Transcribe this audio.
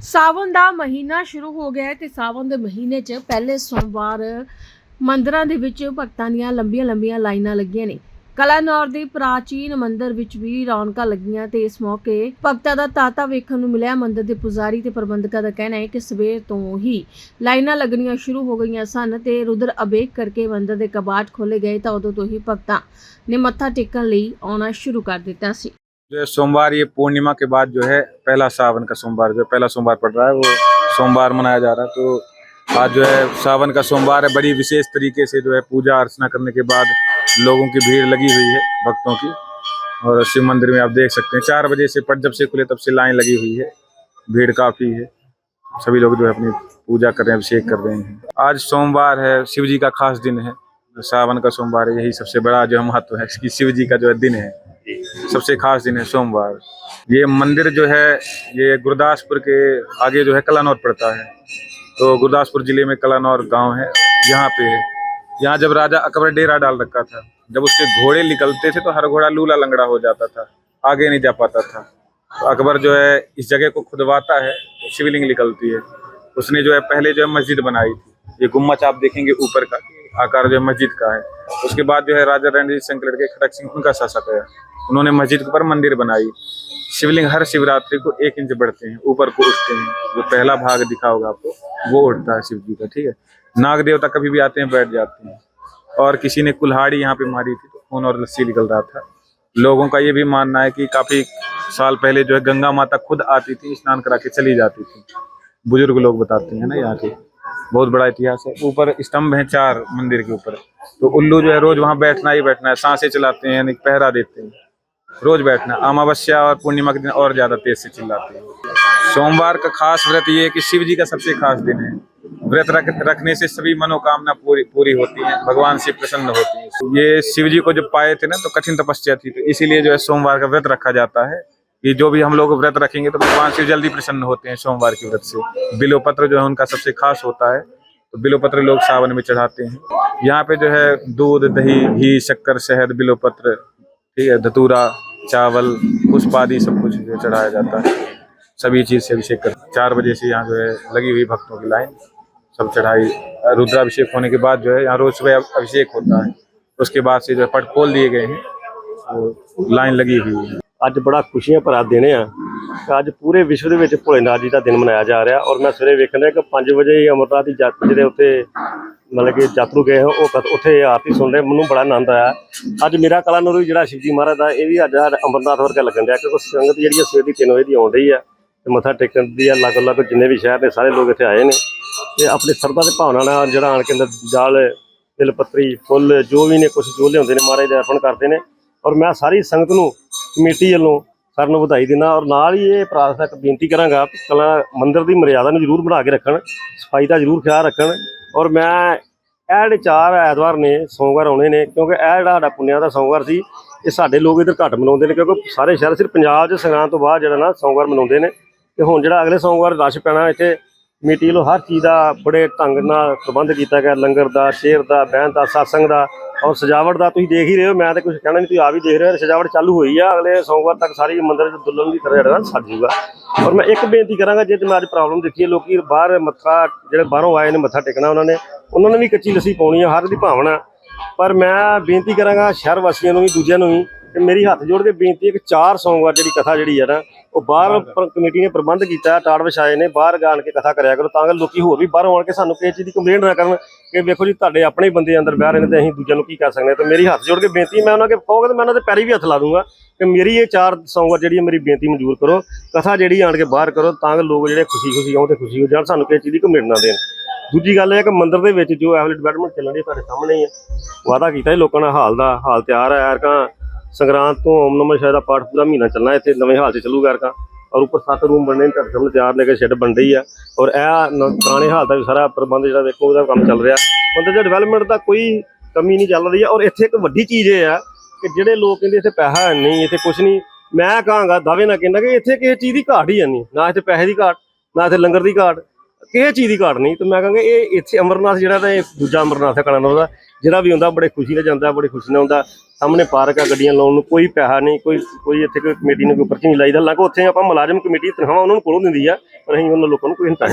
ਸਾਵਣ ਦਾ ਮਹੀਨਾ ਸ਼ੁਰੂ ਹੋ ਗਿਆ ਹੈ ਤੇ ਸਾਵਨ ਦੇ ਮਹੀਨੇ 'ਚ ਪਹਿਲੇ ਸੋਮਵਾਰ ਮੰਦਰਾਂ ਦੇ ਵਿੱਚ ਭਗਤਾਂ ਦੀਆਂ ਲੰਬੀਆਂ-ਲੰਬੀਆਂ ਲਾਈਨਾਂ ਲੱਗੀਆਂ ਨੇ। ਕਲਾਨੌਰ ਦੇ ਪ੍ਰਾਚੀਨ ਮੰਦਿਰ ਵਿੱਚ ਵੀ ਰੌਣਕਾਂ ਲੱਗੀਆਂ ਤੇ ਇਸ ਮੌਕੇ ਭਗਤਾਂ ਦਾ ਤਾਤਾ ਵੇਖਣ ਨੂੰ ਮਿਲਿਆ। ਮੰਦਿਰ ਦੇ ਪੁਜਾਰੀ ਤੇ ਪ੍ਰਬੰਧਕਾਂ ਦਾ ਕਹਿਣਾ ਹੈ ਕਿ ਸਵੇਰ ਤੋਂ ਹੀ ਲਾਈਨਾਂ ਲੱਗਣੀਆਂ ਸ਼ੁਰੂ ਹੋ ਗਈਆਂ ਸਨ ਤੇ ਰੁਦਰ ਅਬੇਕ ਕਰਕੇ ਮੰਦਿਰ ਦੇ ਕਬਾਟ ਖੋਲੇ ਗਏ ਤਾਂ ਉਦੋਂ ਤੋਂ ਹੀ ਭਗਤਾਂ ਨੇ ਮੱਥਾ ਟੇਕਣ ਲਈ ਆਉਣਾ ਸ਼ੁਰੂ ਕਰ ਦਿੱਤਾ ਸੀ। जो है सोमवार, ये पूर्णिमा के बाद जो है पहला सावन का सोमवार, जो पहला सोमवार पड़ रहा है, वो सोमवार मनाया जा रहा है। तो आज जो है सावन का सोमवार है, बड़ी विशेष तरीके से जो है पूजा अर्चना करने के बाद लोगों की भीड़ लगी हुई है, भक्तों की। और शिव मंदिर में आप देख सकते हैं, चार बजे से पट जब से खुले तब से लाइन लगी हुई है, भीड़ काफ़ी है। सभी लोग जो है अपनी पूजा कर रहे हैं, अभिषेक कर रहे हैं। आज सोमवार है, शिव जी का खास दिन है, सावन का सोमवार है, यही सबसे बड़ा जो महत्व है कि शिव जी का जो है दिन है। सबसे खास दिन है सोमवार। ये मंदिर जो है, ये गुरदासपुर के आगे जो है कलानौर पड़ता है। तो गुरदासपुर ज़िले में कलानौर गाँव है, यहाँ पे। है यहाँ जब राजा अकबर डेरा डाल रखा था, जब उसके घोड़े निकलते थे तो हर घोड़ा लूला लंगड़ा हो जाता था, आगे नहीं जा पाता था। तो अकबर जो है, इस जगह को खुदवाता है, शिवलिंग निकलती है। उसने जो है, पहले जो है मस्जिद बनाई थी। ये गुम्मच आप देखेंगे ऊपर का आकार जो है मस्जिद का है। उसके बाद जो है राजा रणजीत सिंह लड़के खड़क सिंह, उनका शासक है। उन्होंने मस्जिद के ऊपर मंदिर बनाई। शिवलिंग हर शिवरात्रि को एक इंच बढ़ते हैं, ऊपर को उठते हैं। जो पहला भाग दिखा होगा आपको, वो उठता है शिव जी का, ठीक है? नाग देवता कभी भी आते हैं, बैठ जाते हैं। और किसी ने कुल्हाड़ी यहाँ पे मारी थी तो खून और लस्सी निकल रहा था। लोगों का ये भी मानना है कि काफ़ी साल पहले जो है गंगा माता खुद आती थी, स्नान करा के चली जाती थी। बुज़ुर्ग लोग बताते हैं ना यहाँ के, बहुत बड़ा इतिहास है। ऊपर स्तंभ है चार मंदिर के ऊपर। तो उल्लू जो है रोज वहाँ बैठना ही बैठना है, साँसें चलाते हैं पहरा देते हैं। रोज बैठना अमावस्या और पूर्णिमा के दिन और ज़्यादा तेज से चिल्लाते हैं। सोमवार का खास व्रत ये है कि शिव जी का सबसे खास दिन है। व्रत रख, रखने से सभी मनोकामना पूरी पूरी होती है भगवान से प्रसन्न होती है। ये शिव जी को जब पाए थे ना तो कठिन तपस्या थी तो इसीलिए जो है सोमवार का व्रत रखा जाता है। कि जो भी हम लोग व्रत रखेंगे तो भगवान शिव जल्दी प्रसन्न होते हैं सोमवार के व्रत से। बिलोपत्र जो है उनका सबसे खास होता है तो बिलोपत्र लोग सावन में चढ़ाते हैं। यहाँ पे जो है दूध दही घी शक्कर शहद बिलोपत्र ठीक है, धतूरा, चावल पुष्प आदि सब कुछ जो चढ़ाया जाता है। सभी चीज़ से अभिषेक कर चार बजे से यहाँ जो है लगी हुई भक्तों की लाइन, सब चढ़ाई, रुद्राभिषेक होने के बाद जो है यहाँ रोज सुबह अभिषेक होता है। उसके बाद से जो है पट खोल दिए गए हैं वो लाइन लगी हुई है। आज बड़ा खुशियाँ पर आप देने हैं ਅੱਜ ਪੂਰੇ ਵਿਸ਼ਵ ਦੇ ਵਿੱਚ ਭੋਲੇਨਾਥ ਜੀ ਦਾ ਦਿਨ ਮਨਾਇਆ ਜਾ ਰਿਹਾ ਔਰ ਮੈਂ ਸਵੇਰੇ ਵੇਖਣ ਡਿਆ ਕਿ 5 ਵਜੇ ਹੀ ਅਮਰਨਾਥ ਦੀ ਯਾਤਰਾ ਜਿਹੜੇ ਉੱਤੇ ਮਤਲਬ ਕਿ ਯਾਤਰੂ ਗਏ ਹੋ ਉਹ ਉੱਥੇ ਆਰਤੀ ਸੁਣ ਰਹੇ, ਮੈਨੂੰ ਬੜਾ ਆਨੰਦ ਆਇਆ। ਅੱਜ ਮੇਰਾ ਕਲਾਨੌਰ ਵੀ ਜਿਹੜਾ ਸ਼ਿਵਜੀ ਮਹਾਰਾਜ ਦਾ, ਇਹ ਵੀ ਅੱਜ ਸਾਡਾ ਅਮਰਨਾਥ ਵਰਗਾ ਲੱਗਣ ਡਿਆ ਕਿਉਂਕਿ ਸੰਗਤ ਜਿਹੜੀ ਆ ਸਵੇਰ ਦੀ 3 ਵਜੇ ਦੀ ਆਉਣ ਰਹੀ ਆ ਤੇ ਮੱਥਾ ਟੇਕਣ ਦੀ ਆ ਲੱਗ ਲੱਗ ਜਿੰਨੇ ਵੀ ਸ਼ਹਿਰ ਦੇ ਸਾਰੇ ਲੋਕ ਇੱਥੇ ਆਏ ਨੇ। ਤੇ ਆਪਣੀ ਸਰਦਾ ਤੇ ਭਾਵਨਾ ਨਾਲ ਜਿਹੜਾ ਆਣ ਕੇ ਅੰਦਰ ਜਾਲ ਤਿਲ, ਪੱਤਰੀ, ਫੁੱਲ ਜੋ ਵੀ ਨੇ ਕੁਝ ਜੋ ਲਿਆਉਂਦੇ ਨੇ, ਮਹਾਰਾਜ ਦੇ ਅਰਪਣ ਕਰਦੇ ਨੇ। ਔਰ ਮੈਂ ਸਾਰੀ ਸੰਗਤ ਨੂੰ ਕਮੇਟੀ ਵੱਲੋਂ ਸਾਰਿਆਂ ਨੂੰ ਵਧਾਈ ਦਿੰਦਾ ਔਰ ਨਾਲ ਹੀ ਇਹ ਪ੍ਰਾਰਥਨਾ ਬੇਨਤੀ ਕਰਾਂਗਾ ਕਿ ਕਲਾ ਮੰਦਿਰ ਦੀ ਮਰਿਆਦਾ ਨੂੰ ਜ਼ਰੂਰ ਬਣਾ ਕੇ ਰੱਖਣ, ਸਫ਼ਾਈ ਦਾ ਜ਼ਰੂਰ ਖਿਆਲ ਰੱਖਣ ਔਰ ਮੈਂ ਇਹ ਜਿਹੜੇ ਚਾਰ ਐਤਵਾਰ ਨੇ, ਸੋਮਵਾਰ ਆਉਣੇ ਨੇ ਕਿਉਂਕਿ ਇਹ ਜਿਹੜਾ ਸਾਡਾ ਪੁੰਨਿਆ ਦਾ ਸੋਮਵਾਰ ਸੀ, ਇਹ ਸਾਡੇ ਲੋਕ ਇਧਰ ਘੱਟ ਮਨਾਉਂਦੇ ਨੇ ਕਿਉਂਕਿ ਸਾਰੇ ਸ਼ਹਿਰ, ਸਿਰਫ ਪੰਜਾਬ 'ਚ ਸੰਗਰਾਂਦ ਤੋਂ ਬਾਅਦ ਜਿਹੜਾ ਨਾ ਸੋਮਵਾਰ ਮਨਾਉਂਦੇ ਨੇ ਤੇ ਹੁਣ ਜਿਹੜਾ ਅਗਲੇ ਸੋਮਵਾਰ ਰਸ਼ ਪੈਣਾ ਇੱਥੇ ਕਮੇਟੀ ਹਰ ਚੀਜ਼ ਦਾ ਬੜੇ ਢੰਗ ਨਾਲ ਪ੍ਰਬੰਧ ਕੀਤਾ ਗਿਆ। ਲੰਗਰ ਦਾ ਸ਼ੇਰ ਦਾ, ਬਹਿਣ ਦਾ satsang ਦਾ ਔਰ ਸਜਾਵਟ ਦਾ ਤੁਸੀਂ ਦੇਖ ਹੀ ਰਹੇ ਹੋ। ਮੈਂ ਤਾਂ ਕੁਝ ਕਹਿਣਾ ਨਹੀਂ, ਤੁਸੀਂ ਆ ਵੀ ਦੇਖ ਰਹੇ ਹੋ। ਸਜਾਵਟ ਚਾਲੂ ਹੋਈ ਆ। ਅਗਲੇ ਸੋਮਵਾਰ ਤੱਕ ਸਾਰੀ ਮੰਦਿਰ ਚ ਦੁਲਹਨ ਦੀ ਤਰ੍ਹਾਂ ਜਿਹੜਾ ਨਾ ਸੱਜ ਜੂਗਾ। ਔਰ ਮੈਂ ਇੱਕ ਬੇਨਤੀ ਕਰਾਂਗਾ, ਜੇ ਤੇ ਮੈਂ ਅੱਜ ਪ੍ਰੋਬਲਮ ਦੇਖੀ ਹੈ, ਲੋਕੀ ਬਾਹਰ ਮੱਥਾ, ਜਿਹੜੇ ਬਾਹਰੋਂ ਆਏ ਨੇ, ਮੱਥਾ ਟੇਕਣਾ ਉਹਨਾਂ ਨੇ ਉਹਨਾਂ ਨੇ ਵੀ ਕੱਚੀ ਲੱਸੀ ਪਾਉਣੀ ਆ, ਹਰ ਦੀ ਭਾਵਨਾ। ਪਰ ਮੈਂ ਬੇਨਤੀ ਕਰਾਂਗਾ ਸ਼ਹਿਰ ਵਾਸੀਆਂ ਨੂੰ ਵੀ, ਦੂਜਿਆਂ ਨੂੰ ਵੀ, ਕਿ ਮੇਰੀ ਹੱਥ ਜੋੜ ਕੇ ਬੇਨਤੀ ਹੈ ਕਿ ਚਾਰ ਸੋਮਵਾਰ ਜਿਹੜੀ ਕਥਾ ਜਿਹੜੀ ਹੈ ਨਾ ਉਹ ਬਾਹਰ ਪਰ- ਕਮੇਟੀ ਨੇ ਪ੍ਰਬੰਧ ਕੀਤਾ ਟਾੜ ਵਿਛਾਏ ਨੇ ਬਾਹਰ ਗਾਣ ਕੇ ਕਥਾ ਕਰਿਆ ਕਰੋ ਤਾਂ ਕਿ ਲੋਕੀ ਹੋਰ ਵੀ ਬਾਹਰੋਂ ਆਣ ਕੇ ਸਾਨੂੰ ਕਿਸੇ ਚੀਜ਼ ਦੀ ਕੰਪਲੇਂਟ ਨਾ ਕਰਨ ਕਿ ਵੇਖੋ ਜੀ ਤੁਹਾਡੇ ਆਪਣੇ ਹੀ ਬੰਦੇ ਅੰਦਰ ਬਹਿ ਰਹੇ ਨੇ ਤੇ ਅਸੀਂ ਦੂਜਿਆਂ ਨੂੰ ਕੀ ਕਰ ਸਕਦੇ ਹਾਂ? ਤੇ ਮੇਰੀ ਹੱਥ ਜੋੜ ਕੇ ਬੇਨਤੀ ਮੈਂ ਉਹਨਾਂ ਕੇ ਕਹੋਗੇ ਤੇ ਮੈਂ ਉਹਨਾਂ ਦੇ ਪੈਰੀ ਵੀ ਹੱਥ ਲਾ ਦੂੰਗਾ ਕਿ ਮੇਰੀ ਇਹ ਚਾਰ ਸੋਮਵਾਰ ਜਿਹੜੀ ਹੈ ਮੇਰੀ ਬੇਨਤੀ ਮਨਜ਼ੂਰ ਕਰੋ ਕਥਾ ਜਿਹੜੀ ਆਣ ਕੇ ਬਾਹਰ ਕਰੋ ਤਾਂ ਕਿ ਲੋਕ ਜਿਹੜੇ ਖੁਸ਼ੀ ਖੁਸ਼ੀ ਆਉਣ ਤੇ ਖੁਸ਼ੀ ਹੋ ਜਾਣ ਸਾਨੂੰ ਕਿਸੇ ਚੀਜ਼ ਦੀ ਕੰਪਲੇਂਟ ਨਾ ਦੇਣ। ਦੂਜੀ ਗੱਲ ਇਹ ਹੈ ਕਿ ਮੰਦਿਰ ਦੇ ਵਿੱਚ ਜੋ ਐਵਲ ਡਿਵੈਲਪਮੈਂਟ ਚੱਲਣ ਦੀ ਤੁਹਾਡੇ ਸਾਹਮਣੇ ਹੀ ਹੈ ਵਾਅਦਾ ਕੀਤਾ ਸੀ ਲੋਕਾਂ ਨਾਲ ਹਾਲ ਦਾ ਹਾਲ ਤਿਆਰ ਹੈ ਯਾਰਕਾਂ ਸੰਗਰਾਂਦ ਤੋਂ ਓਮ ਨਮः ਸ਼ਾਇਦ ਦਾ ਪਾਠ ਪੂਰਾ ਮਹੀਨਾ ਚੱਲਣਾ, ਇੱਥੇ ਨਵੇਂ ਹਾਲ 'ਚ ਚੱਲੂਗਾ ਯਾਰਕਾਂ ਔਰ ਉੱਪਰ ਸੱਤ ਰੂਮ ਬਣਨੇ ਨੇ ਤੁਹਾਡੇ ਸਾਹਮਣੇ ਤਿਆਰ ਨੇ ਕਿ ਸ਼ੈੱਡ ਬਣ ਰਹੀ ਆ। ਔਰ ਇਹ ਪੁਰਾਣੇ ਹਾਲ ਦਾ ਵੀ ਸਾਰਾ ਪ੍ਰਬੰਧ ਜਿਹੜਾ ਦੇਖੋ, ਉਹਦਾ ਕੰਮ ਚੱਲ ਰਿਹਾ। ਮਤਲਬ ਜਿਹੜਾ ਡਿਵੈਲਪਮੈਂਟ ਦਾ ਕੋਈ ਕਮੀ ਨਹੀਂ ਚੱਲ ਰਹੀ ਹੈ ਔਰ ਇੱਥੇ ਇੱਕ ਵੱਡੀ ਚੀਜ਼ ਇਹ ਆ ਕਿ ਜਿਹੜੇ ਲੋਕ ਕਹਿੰਦੇ ਇੱਥੇ ਪੈਸਾ ਹੈ ਨਹੀਂ, ਇੱਥੇ ਕੁਝ ਨਹੀਂ। ਮੈਂ ਕਹਾਂਗਾ, ਦਾਅਵੇ ਨਾਲ ਕਹਿੰਦਾ ਕਿ ਇੱਥੇ ਕਿਸੇ ਚੀਜ਼ ਦੀ ਘਾਟ ਹੀ ਹੈ ਨਹੀਂ। ਨਾ ਇੱਥੇ ਪੈਸੇ ਦੀ ਘਾਟ, ਨਾ ਇੱਥੇ ਲੰਗਰ ਦੀ ਘਾਟ। ਕਿਸੇ ਚੀਜ਼ ਦੀ ਘਾਟ ਨਹੀਂ, ਤੇ ਮੈਂ ਕਹਾਂਗਾ ਇਹ ਇੱਥੇ ਅਮਰਨਾਥ ਜਿਹੜਾ ਤਾਂ ਇਹ ਦੂਜਾ ਅਮਰਨਾਥ ਹੈ ਕਲਾਨੌਰ ਦਾ, ਜਿਹੜਾ ਵੀ ਹੁੰਦਾ ਬੜੇ ਖੁਸ਼ੀ ਨਾਲ ਜਾਂਦਾ, ਬੜੀ ਖੁਸ਼ੀ ਨਾਲ ਹੁੰਦਾ, ਸਾਹਮਣੇ ਪਾਰਕ ਆ ਗੱਡੀਆਂ ਲਾਉਣ ਨੂੰ ਕੋਈ ਪੈਸਾ ਨਹੀਂ, ਕੋਈ ਕੋਈ ਇੱਥੇ ਕੋਈ ਕਮੇਟੀ ਨੂੰ ਕੋਈ ਪਰਚੀ ਨਹੀਂ ਲਾਈਦਾ ਹਾਲਾਂਕਿ ਉੱਥੇ ਆਪਾਂ ਮੁਲਾਜ਼ਮ ਕਮੇਟੀ ਤਨਖਾਹਾਂ ਉਹਨਾਂ ਨੂੰ ਕੋਲੋਂ ਦਿੰਦੀ ਆ, ਪਰ ਅਸੀਂ ਉਹਨਾਂ ਲੋਕਾਂ ਨੂੰ ਕੋਈ ਪੈਸੇ